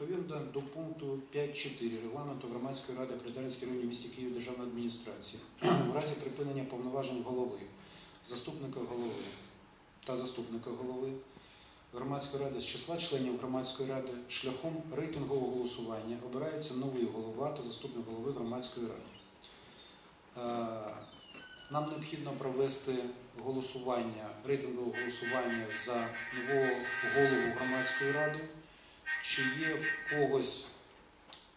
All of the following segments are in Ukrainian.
Відповідно до пункту 5.4 регламенту громадської ради при районі місті Київ державної адміністрації у разі припинення повноважень голови, заступника голови та заступника голови громадської ради з числа членів громадської ради шляхом рейтингового голосування обирається новий голова та заступник голови громадської ради. Е, Нам необхідно провести голосування, рейтингове голосування за нового голову громадської ради. Чи є в когось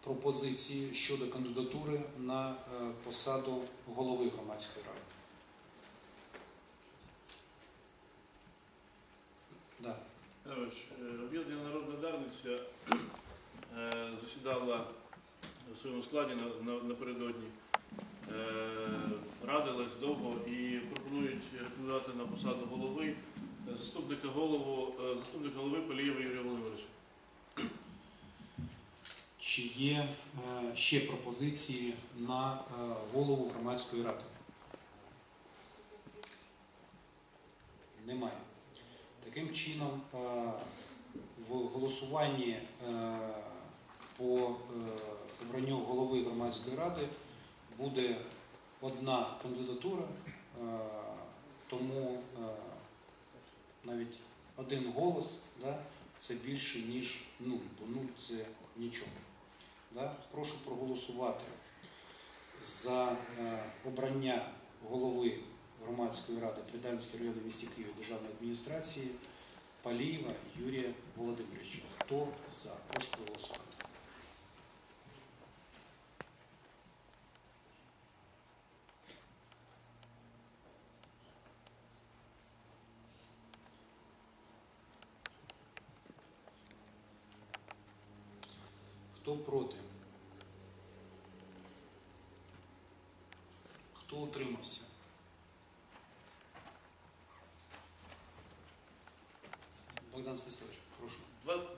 пропозиції щодо кандидатури на е, посаду голови громадської ради? Да. Е, Об'єднана народна дарниця е, засідала в своєму складі на- на- напередодні, радилась довго і пропонують рекомендувати на посаду голови заступника голову, е, заступника голови Полієва Юрія Володимировича. Чи є е, ще пропозиції на е, голову громадської ради? Немає. Таким чином, е, в голосуванні по обранню голови громадської ради буде одна кандидатура, тому навіть один голос да, це більше, ніж нуль, бо нуль це нічого. Да? Прошу проголосувати за е, обрання голови громадської ради Приданської районної місті Києва державної адміністрації Палієва Юрія Володимировича. Хто за? Прошу проголосувати. Хто проти? Хто утримався? Богдан Станиславович, прошу.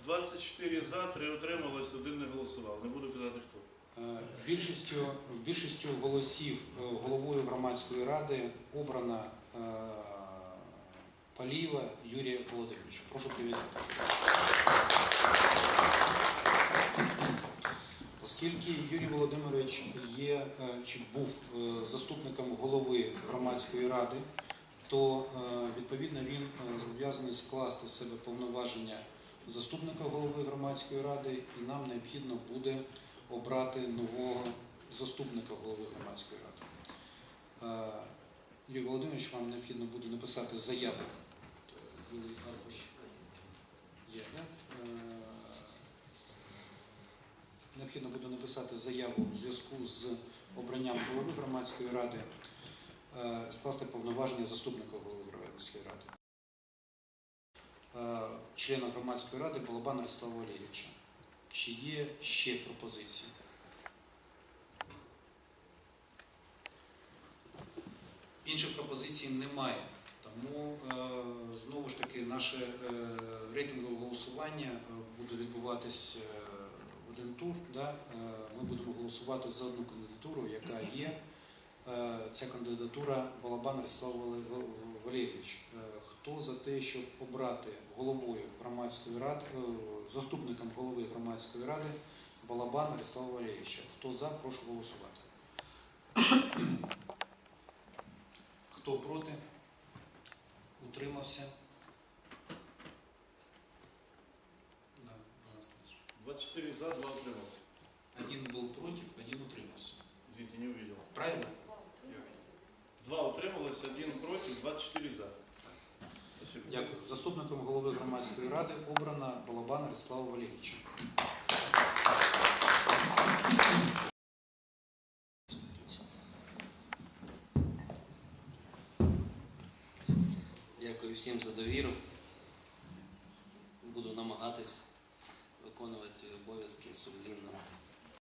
24 за, 3 утрималось, один не голосував. Не буду казати хто. Е, Більшістю, більшістю голосів е, головою громадської ради обрана е, Палієва Юрія Володимировича. Прошу привітати. Оскільки Юрій Володимирович є е, чи був е, заступником голови громадської ради, то е, відповідно він зобов'язаний скласти з себе повноваження заступника голови громадської ради, і нам необхідно буде обрати нового заступника голови громадської ради. Юрій Володимирович, вам необхідно буде написати заяву. Є, да? Е, Необхідно буде написати заяву у зв'язку з обранням голови громадської ради, е, скласти повноваження заступника голови громадської ради. Е, Члена громадської ради Балабана Ростислава Валерійовича. Чи є ще пропозиції? Інших пропозицій немає. Тому е, знову ж таки наше рейтингове голосування буде відбуватись е, один тур. Да? Е, Ми будемо голосувати за одну кандидатуру, яка є. Е, Ця кандидатура Балабан Ростислав Валерійович. Е, Хто за те, щоб обрати головою громадської ради, заступником голови громадської ради Балабана Ростислава Валерійовича? Хто за, прошу голосувати. Хто проти? Утримався? Да, Богдан Станиславович. 24 за, 2 утрималось. Один был против, один утримался. Извините, не увидел. Правильно? Два утрималось, один против, 24 за. Спасибо. Дякую. Заступником голови громадської ради обрана Балабан Ростислава Валерійовича. Дякую всім за довіру. Буду намагатись виконувати свої обов'язки сумлінно